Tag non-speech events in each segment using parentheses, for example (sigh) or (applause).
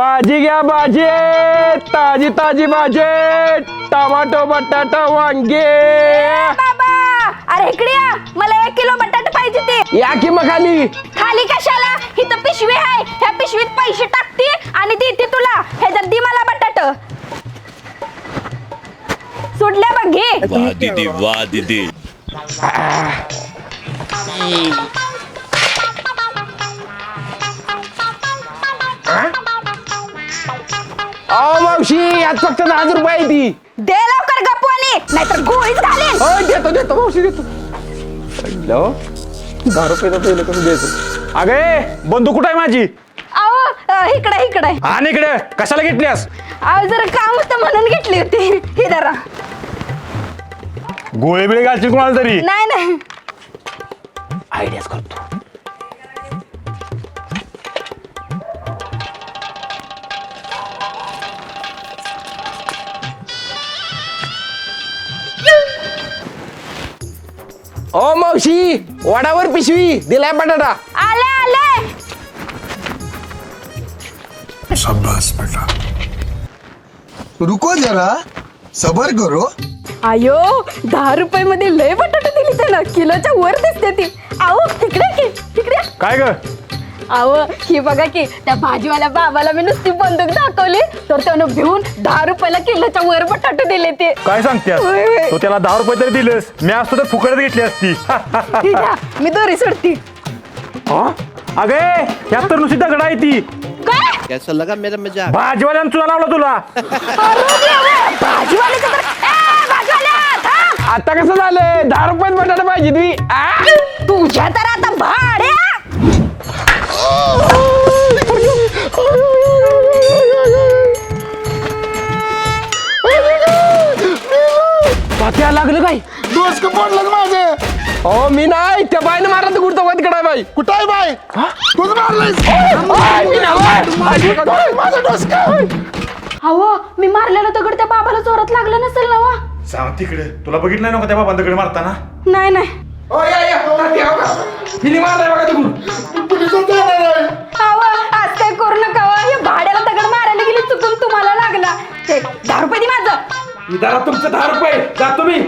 भाजी घ्या भाजी. ताजी ताजी भाजी. टमाटो बटाटा वांगे. बाबा! अरे इकडे या. मला एक किलो बटाटे पाहिजे ते. या की मग खाली? खाली कशाला? इथं पिशवी आहे. ह्या पिशवीत पैसे टाकते आणि देते तुला. ह्याच्यात दे मला बटाट. सुटल्या बघ घे. वाह दीदी वाह दीदी. अहो मावशी यात फक्त दहा रुपये आहे ती. दे लवकर गप्पाने नाहीतर गोळीच घालीन. अय, देतो देतो मावशी देतो. हॅलो? दहा रुपये पहिलं कसं द्यायचं. अगे बंदूक कुठं आहे माझी? अहो अ, इकडे इकडे. आणि इकडे. कशाला घेतलीस अहो जरा काम होतं म्हणून घेतली होती. ही जरा गोळे बिळे घालशील कोणाला तरी? नाही नाही. आयडियाच करतो. मावशी वडावर पिशवी दिलाय बटाटा. आले आले. शाबाश बेटा. रुको जरा सबर करो. अयो दहा रुपये मध्ये लय बटाटे दिली त्याला किलोच्या वर दिसते ती. आहो तिकडे की तिकडे काय ग? अहो ही बघा की त्या भाजीवाल्या बाबाला मी नुसती बंदूक दाखवली तर त्यानं भिवून दहा रुपयाला किलोच्या वर बटाटे दिले ते. काय सांगतेस? होय, होय. तू त्याला दहा रुपये तरी दिलेस. मी असतो तर फुकट घेतली असती. (laughs) ठीक आहे, मी दोरी सोडती. अगे यात तर नुसती दगड आहे ती. काय? कैसा लगा मेरा मजाक भाजीवाल्यानं तुला लावला तुला. अरे देवा, भाजीवाल्याचं तर ए, भाजीवाल्या, थांब. आता कसं झालंय? दहा रुपयात बटाटा पाहिजे? तुझ्या तर आता भाड्या. पात्या लागलं काय डोस का पडलं माझं हो मी नाही त्या बाईनं मारलं तर कुठं वत कडा बाई कुठं आहे बाय तुझं मारलंयस आय, मी नाही, आय. ओय, माझं डोस का अहो मी मारलेला दगड त्या बाबाला जोरात लागला नसेल ना वा सांग तिकडे तुला बघितलं नका त्या बाबांकडे मारताना नाही नाही हो? हिने मारलाय बघा तिकडून आज काय इदारा तुमचं दहा रुपये जा तुम्ही. ए,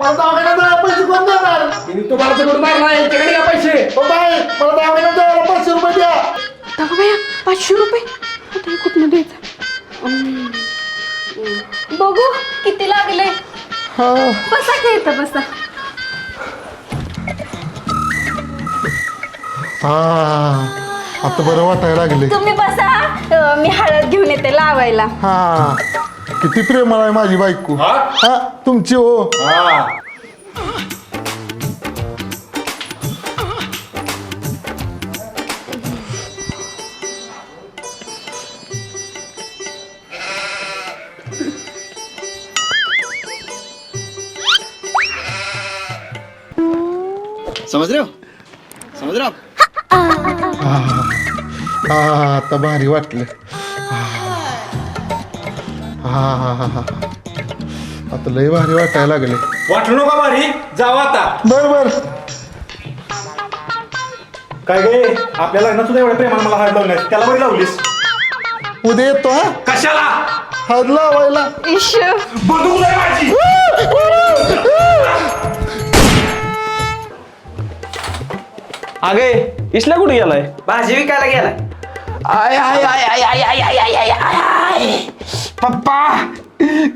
मला दवाखान्यात जायला पैसे कोण देणार? हिने तुम्हाला तिकडून मारणार यांच्याकडे घ्या पैसे. ओ बाय मला दवाखान्यात जायला पाचशे रुपये द्या. दाखव भैया पाचशे रुपये. आता हे कुठनं द्यायचं? अं, बघू किती लागले बसा की इथं बसा. हा आता बरं वाटायला लागले तुम्ही बसा अं, मी हळद घेऊन येते लावायला. हा. किती प्रेमळ आहे माझी बायको. हा? तुमची हो. समझ रहे हो? समझ रहे हो आप हा आता भारी वाटलं. हा हा हा आता लय भारी वाटायला लागले. वाटलं नका भारी जावा आता. बर बर. काय गे आपल्या लग्नात सुद्धा एवढ्या प्रेमानं मला हात लावण्यास त्याला बरी लावलीस. उद्या येतो हा? कशाला? हात लावायला. इश बंदूक नाही माझी अगे इसला कुठे गेलाय? भाजी विकायला गेलाय. आय आय आय आय आय आय आय आय आय आय आय. पप्पा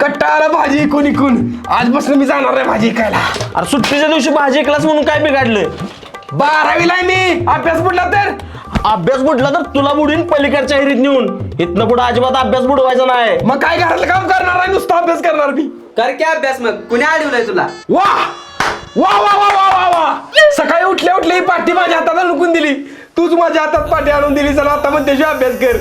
कट्टाला भाजी इकून इकून. आजपासून मी जाणार आहे भाजी इकायला. अरे सुट्टीच्या दिवशी भाजी ऐकलास म्हणून काय बिघडलं बारावीला आहे मी. अभ्यास पडला तर? अभ्यास बुडला तर तुला बुडीन पलीकडच्या हिरीत नेऊन. इथनं पुढे अजिबात अभ्यास बुडवायचा नाही. मग काय घरातलं काम करणार आहे? नुसता अभ्यास करणार मी. कर की अभ्यास मग. कुणी अडवलंय तुला? वा! वा वा वा वा वा वा! सकाळी उठल्या उठल्या ही पाठी माझ्या हातात लुकून दिली. तूच माझ्या हातात पाठी आणून दिली. चला आता मग त्याची अभ्यास कर.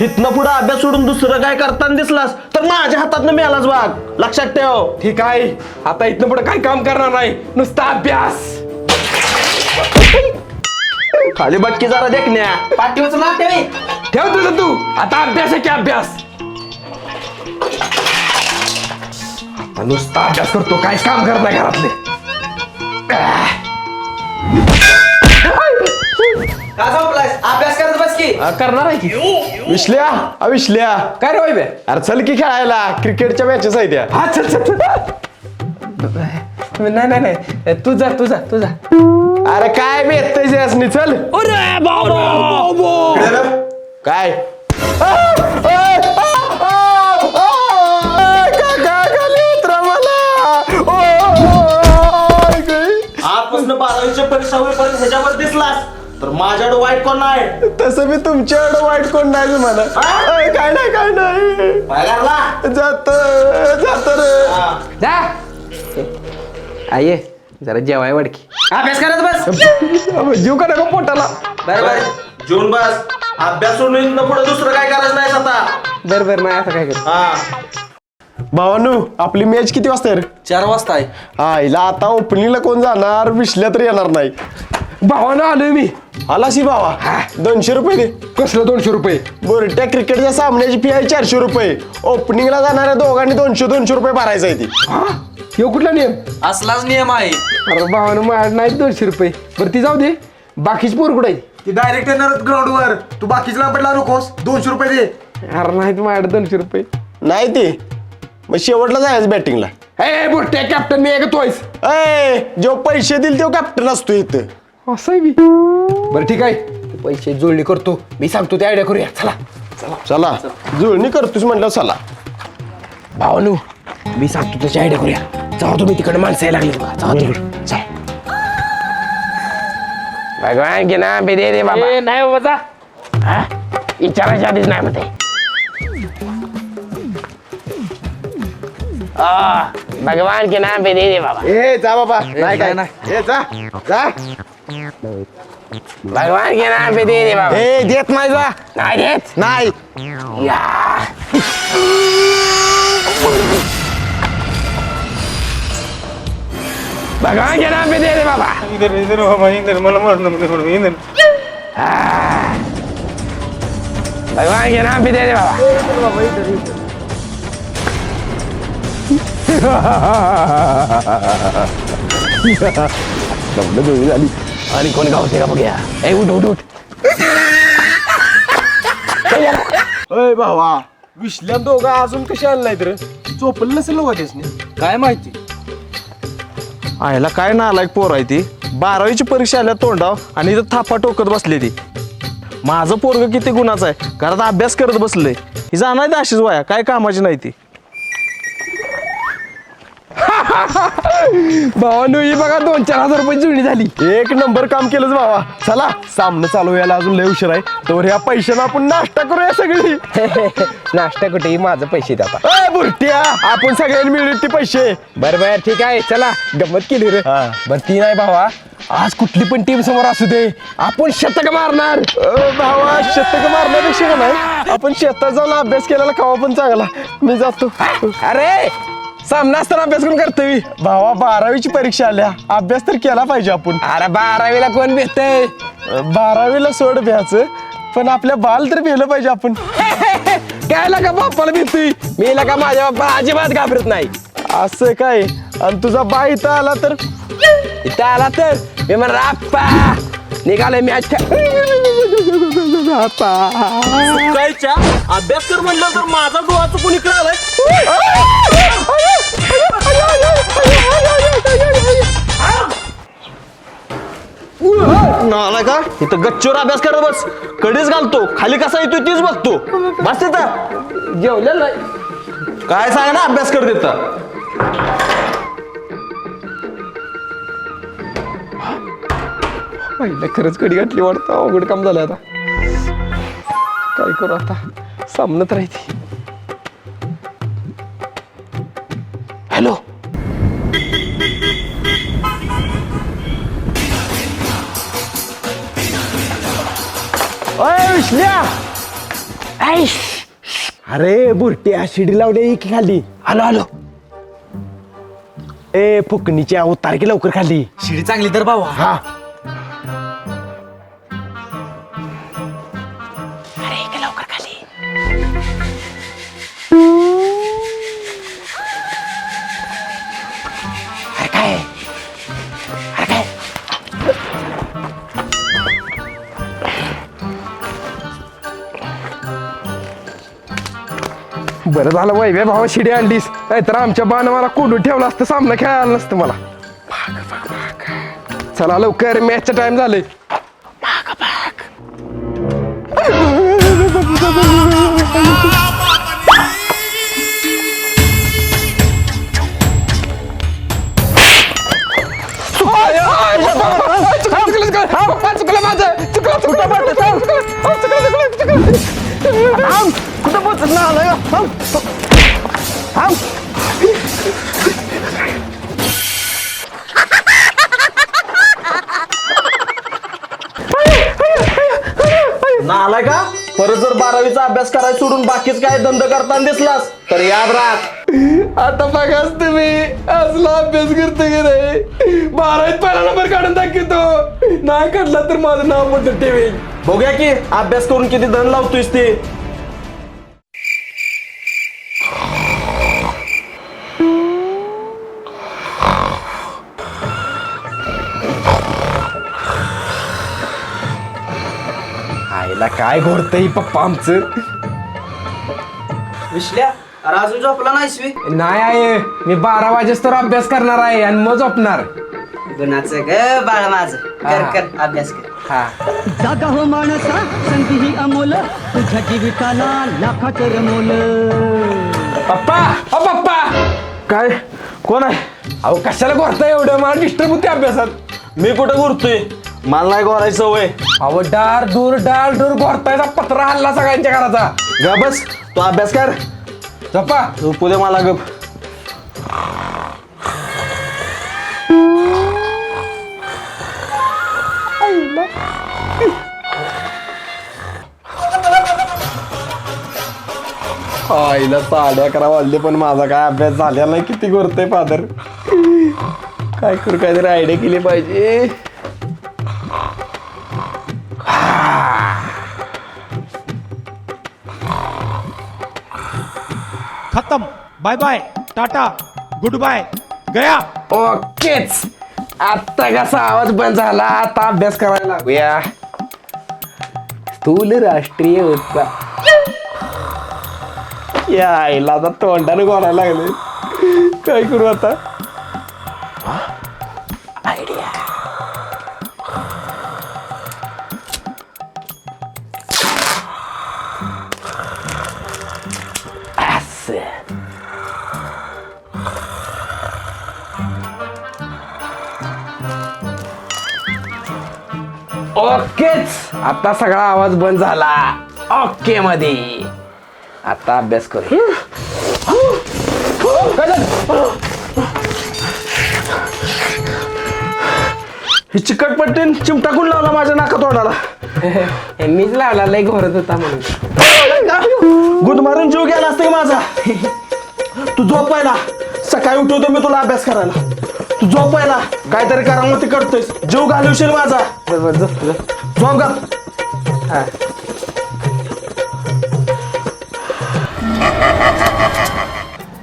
इथनं पुढे अभ्यास सोडून दुसरं काय करताना दिसलास? तर माझ्या हातात मिळालाच वाघ. लक्षात ठेव. ठीक आहे. आता इथनं पुढे काय काम करणार नाही. नुसता अभ्यास. खाली बटकी जरा देखण्या पाठीवच ठेव तुझं तू. आता अभ्यास आहे की अभ्यास? आता नुसता अभ्यास करतो. काहीच काम करत नाही घरातले. आह. का झोपलायस? अभ्यास की हा, करणार आहे की? विश्ल्या अ विश्ल्या. काय रे वाईबे अरे चल की खेळायला क्रिकेटच्या मॅचेस आहेत त्या हा चल चल चल. नाही नाही नाही. तू जा तू जा तू जा. अरे काय भेटतय यासनी चल. अरे बाबा! काय? आ, आ, आ, आ, आ, काका, खाली उतरा मला. ओ, ओ, आई गं. आजपासून बारावीच्या परीक्षा होईपर्यंत ह्याच्यावर दिसलास. तर माझ्याकडे वाईट कोण नाही? तसं मी तुमच्या एवढं वाईट कोण नाही तुम्हाला अय, काय नाही काय नाही. पगारला? जात जात रे. जा. आये जरा जेवाय वाडकी. अभ्यास करत बस. जीव का नको पोटाला. बरोबर जून बस. अभ्यास सोडून पुढे दुसरं काय करायचं नाही आता. बर बर नाही आता काय कर. हा. भावानू आपली मॅच किती वाजता आहे रे? चार वाजता आहे. हा हिला आता ओपनिंगला कोण जाणार विसल्या तर येणार नाही. भावानं आलोय मी. आला शी भावा. दोनशे रुपये दे. कसलं दोनशे रुपये? बरं त्या क्रिकेटच्या सामन्याची फी आहे चारशे रुपये. ओपनिंगला जाणाऱ्या दोघांनी दोनशे दोनशे रुपये भरायचं आहे ती. हा? कुठला नियम? असलाच नियम आहे. अरे भावानं माझ्या नाही दोनशे रुपये. बरं ती जाऊ दे. बाकीची पोर कुठे ती डायरेक्ट येणार ग्राउंड वर. तू बाकीच्या पडला नकोस. दोनशे रुपये दे. अरे नाही माझ्याकडे दोनशे रुपये. नाही ते. मग शेवटला जायचं बॅटिंगला ए बुट्टे कॅप्टन मी एक तोयस अय जो पैसे दिल तो कॅप्टन असतो इथं. असं आहे मी. बरं ठीक आहे. पैसे जुळणी करतो. मी सांगतो ते आयडिया करूया. चला. चला. जुळणी करतोस म्हटलं चला. भावानू मी सांगतो त्याची आयडिया करूया. जाऊ तुम्ही तिकडे माणसं यायला लागली बघा. जाऊ तिकडे चल. भगवान की नाम पे दे दे बाबा. नाही बाबा जा. विचारायच्या आधीच नाही म्हणते. आ, भगवान के नाम पे दे दे बाबा. ए जा बाबा. नाही काय ए जा. जा. भगवान के नाम पे दे दे बाबा ए देत नाही जा नाही देत नाही या भगवान के नाम पे दे दे बाबा इधर इधर बाबा इधर मला मारणं इधर भगवान के नाम पे दे दे बाबा लग्न जुळणी झाली आणि कोण गावते का बघूया? ए उठ उठ उठ. अय भावा विसल्या दोघं अजून कशा आणलाय तर चोपल नसेल काय माहिती? आयला काय नालायक पोर आहे ती? बारावीची परीक्षा आल्या तोंडाव आणि इथं थापा टोकत बसली ती. माझं पोरग किती गुणाचं आहे घरात अभ्यास करत बसलंय. ही जाणार अशीच वाया काय कामाची नाही ती. भावानू ही बघा दोन चार हजार रुपये जुळणी झाली. एक नंबर काम केलंच भावा. चला सामनं चालू व्हायला अजून लय उशीर आहे. तर ह्या पैशाला आपण नाश्ता करूया सगळी. (laughs) नाश्ता कुठेही माझं पैसे द्या बुरट्या आपण सगळ्यांनी मिळून ते पैसे. बरं बरं ठीक आहे. चला गंमत केली रे. हा. बरं ती नाही भावा. आज कुठली पण टीम समोर असू दे. आपण शतक मारणार. अ, भावा शतक मारण्यापेक्षा का नाही? आपण शेतात जाऊन अभ्यास केलेला खावा पण चांगला. मी जातो. अरे सामना असताना अभ्यास करून करतोय भावा बारावीची परीक्षा आल्या. अभ्यास तर केला पाहिजे आपण. अरे बारावीला कोण भेटतय? अ, बारावीला सोड भ्याचं. पण आपल्या बाल तर भेलं पाहिजे आपण. काय लागा बाप्पाला भेटतोय? मी लागा माझ्या बाप्पा अजिबात घाबरत नाही. असं काय? आणि तुझा बा इथं आला तर? इथं आला तर? मी म्हणणार आप्पा निघाले मी कायच्या अभ्यास कर म्हणलं तर माझा डोळा चुकून इकडे आलाय? नाला का इथं गच्चीवर अभ्यास करत बस. कधीच घालतो. खाली कसा येतोय तीच बघतो. बस तिथं जेवलेलं काय सांग ना अभ्यास कर तिथं पहिलं खरंच कडी घातली वाटतं. अवघड काम झालं आता. काय करू आता? सामनत राहते अरे बुरट्या शिडी लावल्या की खाली. हॅलो हॅलो ए फुकणीच्या उतार की लवकर खाली. शिडी चांगली तर भावा. हा. बरं झालं वैभ्या भावा शिडी आणलीस. नाहीतर आमच्या बाण मला कोंडून ठेवला असतं सामना खेळायला नसतं मला. चला लवकर मॅचचा टाइम झालंय. परत जर बारावीचा अभ्यास करायला सोडून बाकीच काय धंद करताना दिसलास तर याद राख. आता बघाच तुम्ही असला अभ्यास करतो की नाही. बारावीत पहिला नंबर काढून दाखवतो. नाही काढला तर माझं नाव मोठं ठेवेल बघूया की अभ्यास करून किती धन लावतोयस ते. काय घोरतय पप्पा आमचं? विश्ल्या अरे अजून झोपला नाहीस नाही आहे. मी बारा वाजेस तर अभ्यास करणार आहे आणि मग झोपणार. गुणाचं ग बाळ माझं. कर कर अभ्यास कर. हा. जागा हो माणसा संधी ही अमोल. तुझ्या जीविताला लाखाचं रमोल. पप्पा अ पप्पा! काय? कोण आहे? अहो कशाला घोरताय एवढं? मला डिस्टर्ब होते अभ्यासात. मी कुठं घुरतोय? मला नाही घोरायची सवय. अहो डार दूर डार दूर घोरतायचा पत्रा हल्ला सगळ्यांच्या घराचा. गा बस तू अभ्यास कर. झोपा. झोपू दे मला गप. आईला साडे अकरा वाजले पण माझा काय अभ्यास झालेला नाही किती करतोय फादर काय करू काहीतरी आयडिया केली पाहिजे. खत्म. बाय बाय टाटा गुड बाय गया. ओकेच. आता कसा आवाज बंद झाला आता अभ्यास करायला लागूया. स्थूल राष्ट्रीय उत्साह या आईला आता तोंडाने गोळायला लागले. काय करू आता? ओकेच आता सगळा आवाज बंद झाला. ओके मध्ये आता अभ्यास करू. ही चिकट पट्टीन चिमटा कोण लावला माझ्या नाका तोंडाला. मीच लावला लय घोरत होता म्हणून. गुद मारून जीव गेला असता माझा. तू झोपायला सकाळी उठवतो मी तुला अभ्यास करायला. तू झोपायला काहीतरी करामती करतोयस. जीव घालवशील माझा. बरोबर झोप झोप का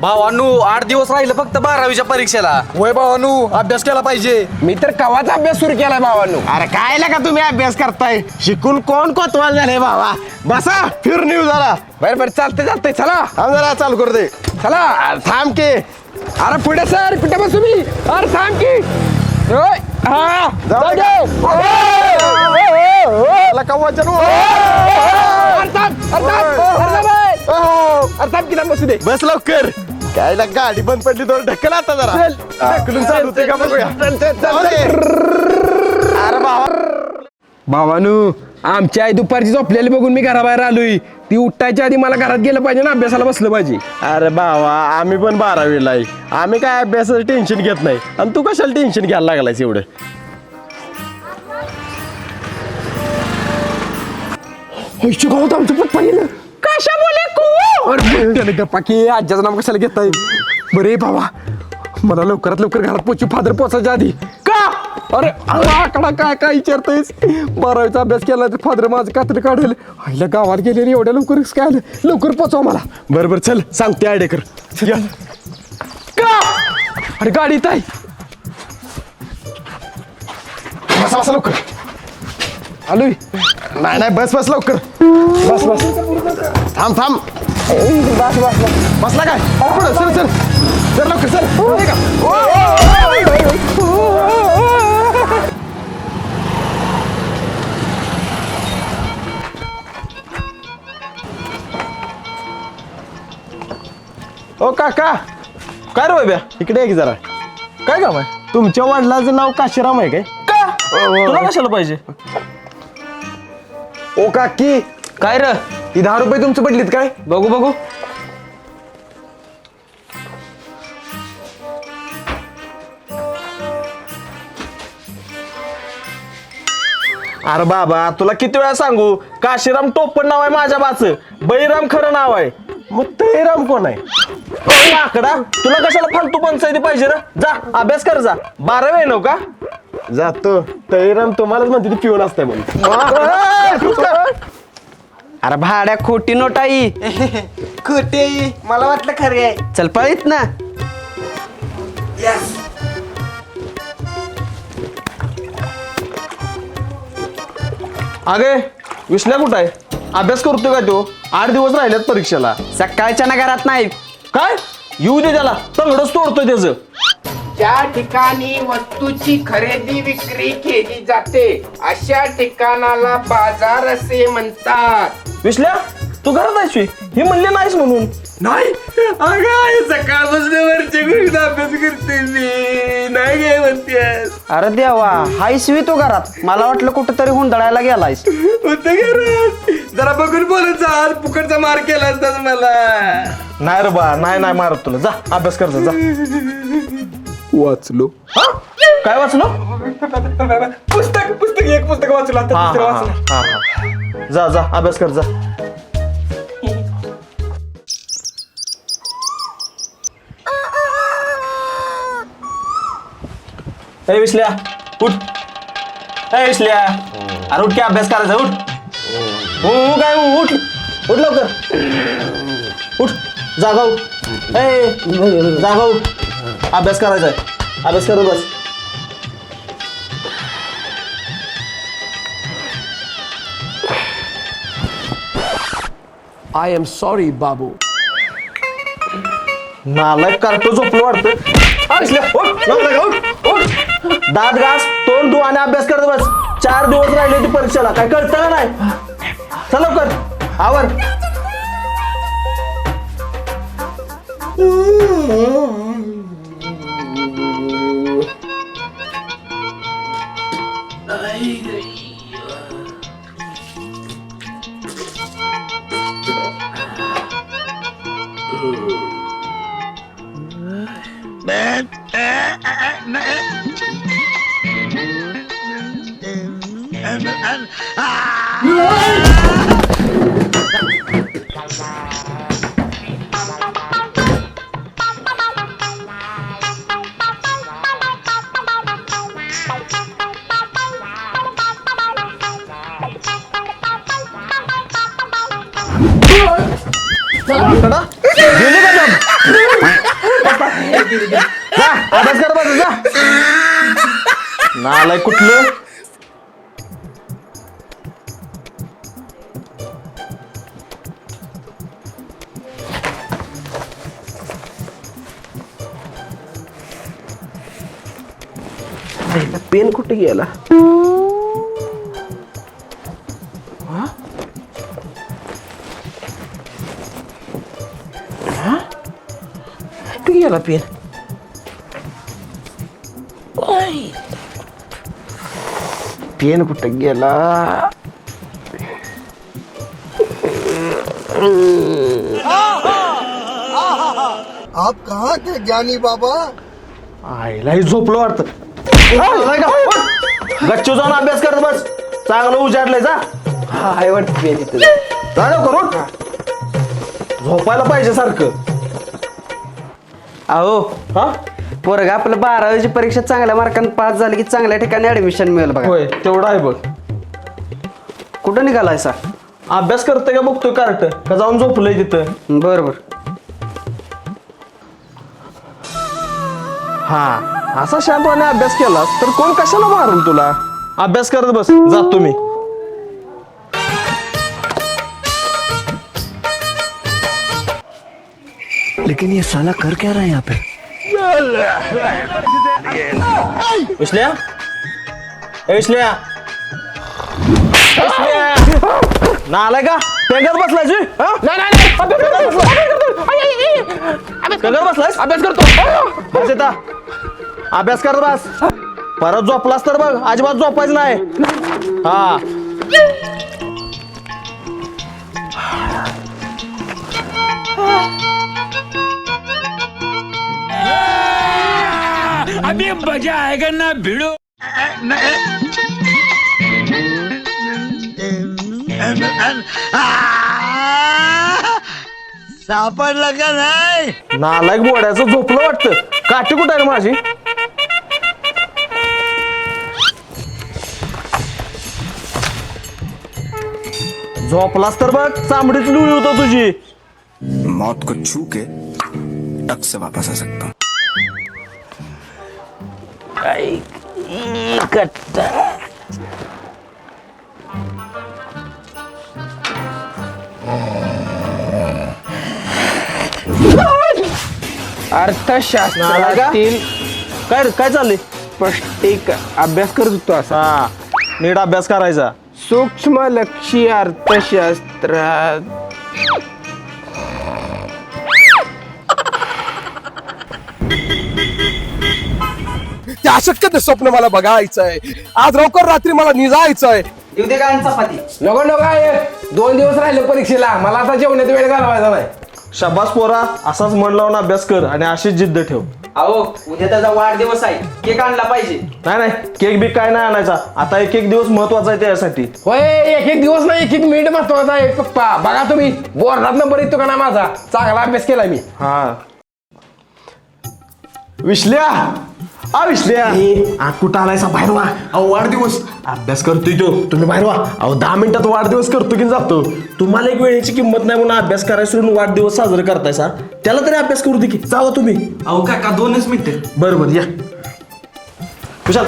भावानू आठ दिवस राहिलं फक्त बारावीच्या परीक्षेला. वय भावानू अभ्यास केला पाहिजे. मी तर कवाच अभ्यास सुरू केलाय भावांनो. अरे काय का तुम्ही अभ्यास करताय? शिकून कोण कोतवाल झाले बाबा बसा फिरून येऊ जरा बरं बरं चालतंय चालतंय चला. थांब जरा चालू करू दे. चला. अरे थांब के. अरे पुढे सर कुठे बसू मी? अरे थांब की. हा, जाऊ दे. त्याला का वचन हो? अरे थांब, अरे थांब, अरे थांब, ए. अरे थांब की थांब बसू दे बस लवकर काय ला गाडी बंद पडली तर ढकल आता जरा. ढकलून चालू होते का बघूया. अरे भावा भावानू आमची आई दुपारची झोपलेली बघून मी घराबाहेर आलोय ती उठायच्या आधी मला घरात गेलं पाहिजे ना अभ्यासाला बसलं पाहिजे अरे भावा आम्ही पण बारावीला आहे आम्ही काय अभ्यासाचं टेन्शन घेत नाही आणि तू कशाला टेन्शन घ्यायला लागलायस एवढं गावात आमचं पप्पा गेलं. कशा बोले को गप्पा की आज्याचं नाव कशाला घेताय? बरे बाबा मला लवकरात लवकर घरात पोचू फादर पोचायच्या आधी. का? अरे आकडा काय काय विचारतायस? बारावीचा अभ्यास केला तर फादर माझं कात्री काढेल. आईला गावात गेले रे एवढ्या लवकर काय आलं. लवकर पोचवा मला. बरं बरं चल सांगते आयडेकर. का? अरे गाडी आहे. बसा बसा लवकर. आलोय नाही नाही बस बस लवकर बस बस थांब थांब बस बस बसला काय अरे पुढं चल चल चल लवकर चल हे का? ओ, ओ, ओ, ओ, ओ, ओ. ओ काका काय रे बाब्या इकडे की जरा काय काम आहे तुमच्या वडिलाचं नाव काशीराम आहे काय का तुला कशाला पाहिजे ओ काकी. काय र? ही दहा रुपये तुमचं पडलीत काय? बघू बघू. अरे बाबा तुला किती वेळा सांगू? काशीराम टोपण नाव आहे माझ्या बाच. बळीराम खरं नाव आहे. मग तळीराम कोण आहे? ओ माकडा तुला कशाला फालतू पंचायती पाहिजे रे? जा अभ्यास कर जा. बारावी आहे नव का? जातो. तळीराम तुम्हालाच म्हणते ती पिऊन असते म्हणून. अरे भाड्या खोटी नोट आई. खोटे मला वाटलं खरे आहे. चल पळीत ना. अगे विष्णा कुठं आहे? अभ्यास करतोय का तो? आठ दिवस राहिलेत परीक्षेला. सकाळच्या ना घरात नाही. काय? येऊ दे त्याला. तंगडच तोडतोय त्याचं. ज्या ठिकाणी वस्तूची खरेदी विक्री केली जाते अशा ठिकाणाला बाजार असे म्हणतात. विश्ल्या तू घरात आहेस? ही म्हणले नाहीस म्हणून. नाही. अगं सकाळपासून वरच्या गोष्टी अभ्यास करते मी. नाही काय म्हणतेस. अरे देवा हायस वी तू घरात. मला वाटलं कुठं तरी हुंदळायला गेलायस. होतं घरात जरा बघून बोलत आज फुकटचा मार केला असताच मला. नाही रे बा नाही नाही मारत तुला. जा अभ्यास कर जा जा. वाचलो. हा? काय वाचलो? पुस्तक पुस्तक एक पुस्तक वाचलं. आता हा, दुसरं हा, वाचलं. जा जा अभ्यास कर जा. ए विसल्या उठ. ए विसल्या अरे उठ की अभ्यास करायचा उठ. हो हो, काय हो, उठ. उठ लवकर. उठ. जागा उठ ए जागा उठ अभ्यास करायचा आहे. अभ्यास करत बस. आय एम सॉरी बाबू नालायक कार्टो झोपलो वाटतं. दात घास तोंड धु आणि अभ्यास करत बस. चार दिवस राहिले ती परीक्षेला. काय कळतं का नाही? चल लवकर. आवर. गेली का अभ्यास कर जा नालायक कुठलं? पेन कुठे गेला? कुठे गेला पेन? पेन कुठे गेला आप कहाँ के ज्ञानी बाबा? आईलाही झोपलो वाटतं. गच्चू जाऊन अभ्यास करत बस. चांगलं उजाडलंय जा. हाय वाटतं पेन इथं. जा लवकर उठ. झोपायला पाहिजे सारखं. अहो हा? पोरग आपलं बारावीची परीक्षा चांगल्या मार्काने पास झाली की चांगल्या ठिकाणी ऍडमिशन मिळेल बघा. होय तेवढं आहे बघ. कुठं निघालाय सा अभ्यास करते का बघतोय कार्ट का जाऊन झोपलंय तिथं? बर बर हा असा शांतपणे अभ्यास केलास तर कोण कशाला मारून तुला? अभ्यास करत बस जातो मी लेकिन ये साला कर क्या रहा है यहाँ पे? विश्ल्या ए विश्ल्या विश्ल्या! नालाय का? पेंगात बसलाय जी. अभ्यास करतो बस येता अभ्यास कर बस. परत झोपलास तर बघ. अजिबात झोपायचं नाही. हा. अभी मजा आएगा ना भिड़ो। सापडला का नाही. नालायक बोड्याचं झोपलं वाटतं. काठी कुठं आहे रे माझी? झोपलास तर बघ चांबडीच लुळी होतं तुझी. मौत को छू के टक से वापस आ सकता हूँ। अर्थशास्त्रातील काय काय चाललंय? स्पष्टीक अभ्यास करत होतो असा. हा नीट अभ्यास करायचा. सूक्ष्म लक्षी अर्थशास्त्रात ते अशक्य स्वप्न मला बघायचंय. आज लवकर रात्री मला निजायचंय. येऊ दे काय चपाती नको नको आहे दोन दिवस राहिले परीक्षेला. मला आता जेवणात वेळ घालवायचा नाही. शबास पोरा असाच मन लावून अभ्यास कर आणि अशीच जिद्द ठेव. अहो उद्या त्याचा वाढदिवस आहे. केक आणला पाहिजे. नाही नाही केक बी काय नाही आणायचा. आता एक एक दिवस महत्त्वाचा आहे त्यासाठी. होय एक एक दिवस नाही एक एक मिनिट महत्त्वाचा आहे. पप्पा बघा तुम्ही बोर्डात नंबर येतो का ना माझा? चांगला अभ्यास केला मी. हा. विश्ल्या! आ विश्ल्या आ कुठं आलायसा? बाहेर वा. अहो वाढदिवस. अभ्यास करतोय तो तुम्ही बाहेर वा. अहो दहा मिनिटात वाढदिवस करतो की जातो? तुम्हाला एक वेळेची किंमत नाही म्हणून अभ्यास करायला सोडून वाढदिवस साजरा करतायसा? त्याला तरी अभ्यास करू दे की. जावा तुम्ही. अहो काका दोनच मिनिटं? बरं बरं या. विशाल.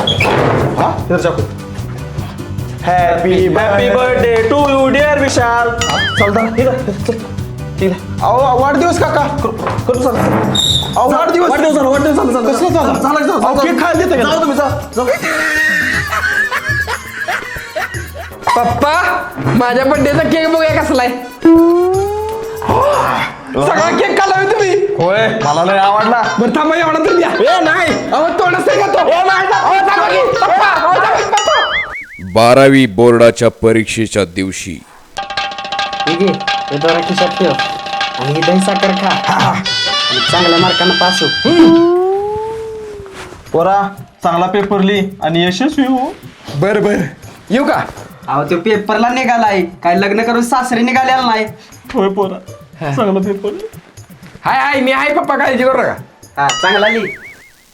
हा? इधर जाऊ happy happy birthday to you dear Vishal चालता. ठीक आहे. अहो वाढदिवस काका. करतो चला. अहो वाढदिवस. वाढदिवस झाला वाढदिवस झाला झाला. कसलं झालं? झाला झाला अहो, केक खायला देता का? जाऊ तुम्ही जा. जाऊ पप्पा माझ्या बर्थडेचा केक बघूया कसला आहे सगळा केक होय तुम्ही? होय. मला लय आवडला. बरं थांबा एवढा तर द्या. ए नाही. अहो तोंडच नाही का तो? अहो, थांबा की. पप्पा, अहो, थांबा की, पप्पा. बारावी बोर्डाच्या परीक्षेच्या दिवशी. ठीक आहे. हे दोरा खिशात ठेव आणि ही दही साखर खा. आणि चांगल्या मार्कानं पास हो. पोरा चांगला पेपर लिही आणि यशस्वी हो. बर बर. येऊ का? अहो तो पेपरला निघालाय काय लग्न करून सासरी निघालेला नाही. होय पोरा. चांगला पेपर हाय हाय मी आहे पप्पा काळजी करू नका. हा चांगला लिही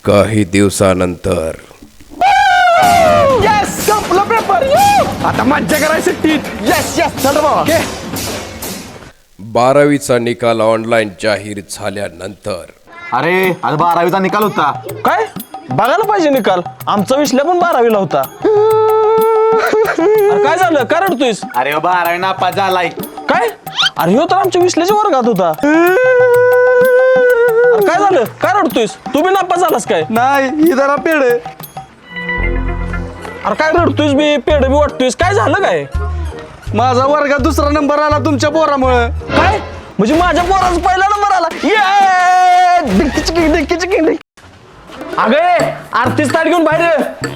काही दिवसानंतर. येस संपलं पेपर आता मज्जा करायची टीट येस येस चल रे बाबा बारावीचा निकाल ऑनलाईन जाहीर झाल्यानंतर. अरे आज बारावीचा निकाल होता. काय? बघायला पाहिजे निकाल. आमचा विश्ल्या पण बारावीला होता. अरे काय झालं? काय रडतोयस? अरे बारावी नापास झालाय. काय? अरे ह्यो तर आमच्या विश्ल्याच्या वर्गात होता. अरे काय झालं? काय रडतोयस? तू बी नापास झालास काय? नाही ही जरा पेड अरे काय रडतोयस बी? पेड बी वाटतोयस. काय झालं काय? माझा वर्गात दुसरा नंबर आला तुमच्या पोरामुळे. काय? म्हणजे माझ्या पोराचा पहिला नंबर आला. ये! डिक्की चिकी डिक्की चिकी डिक्की. अगे आरतीच ताट घेऊन बाहेर ये.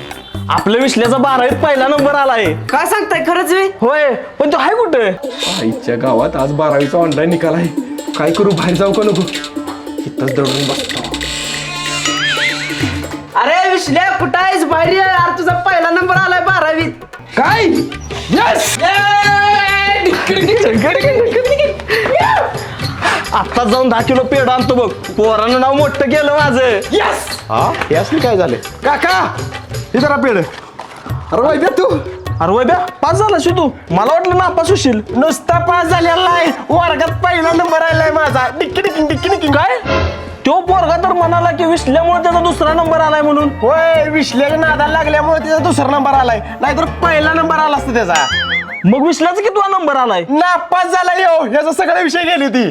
आपल्या विश्ल्याचा बारावीत पहिला नंबर आलाय काय सांगताय? खरंच वे होय पण तो आहे कुठे? आईच्या गावात आज बारावीचा ऑनलाईन निकाल आहे. काय करू बाहेर जाऊ का नको? इथंच दडून बसतो. अरे विश्ल्या कुठं आहेस बाहेर? ये. यार तुझा पहिला नंबर आलाय बारावीत. काय? येस आता जाऊन दहा किलो पेढा आणतो बघ. पोरानं नाव मोठं केलं माझं. येस हा? काय झाले? काका! हे जरा पेड अरे वैद्य तू. अरे वैब्या पास झाला शि तू. मला वाटलं नापास होशील. नुसता पास झालेला नाही. वर्गात पहिला नंबर आलाय माझा. डिक्की डिक्की डिक्की डिक्की. काय? तो पोरगा तर म्हणाला की विसल्यामुळे त्याचा दुसरा नंबर आलाय म्हणून. होय विश्लेच्या नादाला लागल्यामुळे त्याचा दुसरा नंबर आलाय. नाहीतर पहिला नंबर आला असता त्याचा. मग विसल्याचा की तुझा नंबर आलाय? नापास झाला यो ह्याचा सगळा विषय गेली ती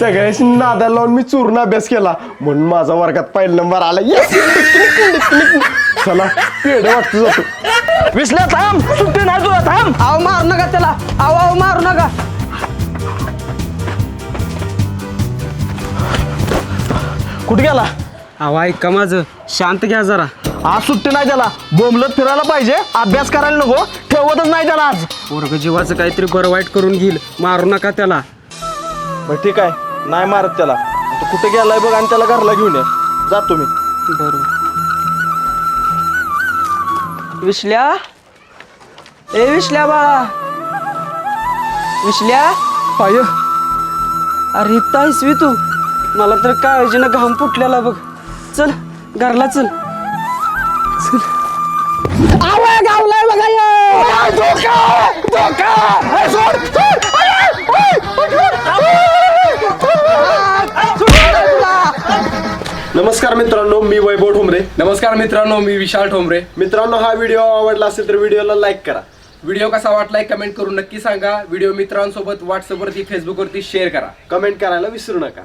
सगळ्याशी नादा लावून मी चूर्ण अभ्यास केला. म्हणून माझा वर्गात पहिला नंबर आला Yes! चला पेढ वाटतो जातो. विसल्या थांब सुट्टी नाही तुला थांब. आव मारू नका त्याला. आव आव मारू नका. कुठे गेला? अहो ऐका माझं? शांत घ्या जरा. आज सुट्टी नाही त्याला. बोंबलत फिरायला पाहिजे. अभ्यास करायला नको. ठेवतच नाही त्याला आज. वर्ग जीवाचं काहीतरी बरं वाईट करून घेईल. मारू नका त्याला. बरं ठीक आहे. नाही मारत त्याला. तू कुठे गेलाय बघ आणि त्याला घरला घेऊन ये. जातो मी. बरोबर विसल्या ए विसल्या बाळा विसल्या पाय अरे बी तू. मला तर काळजीनं घाम फुटलेला बघ. चल घरला चल. गावलाय बघा यो! धोका! धोका अरे सोड, सोड! अरे! नमस्कार मित्रांनो मी वैभव ठोंबरे. नमस्कार मित्रांनो मी विशाल ठोंबरे. मित्रांनो हा व्हिडिओ आवडला असेल तर व्हिडिओला लाईक करा. व्हिडिओ कसा वाटलाय कमेंट करून नक्की सांगा. व्हिडिओ मित्रांसोबत व्हॉट्सअपवरती फेसबुकवरती शेअर करा. कमेंट करायला विसरू नका.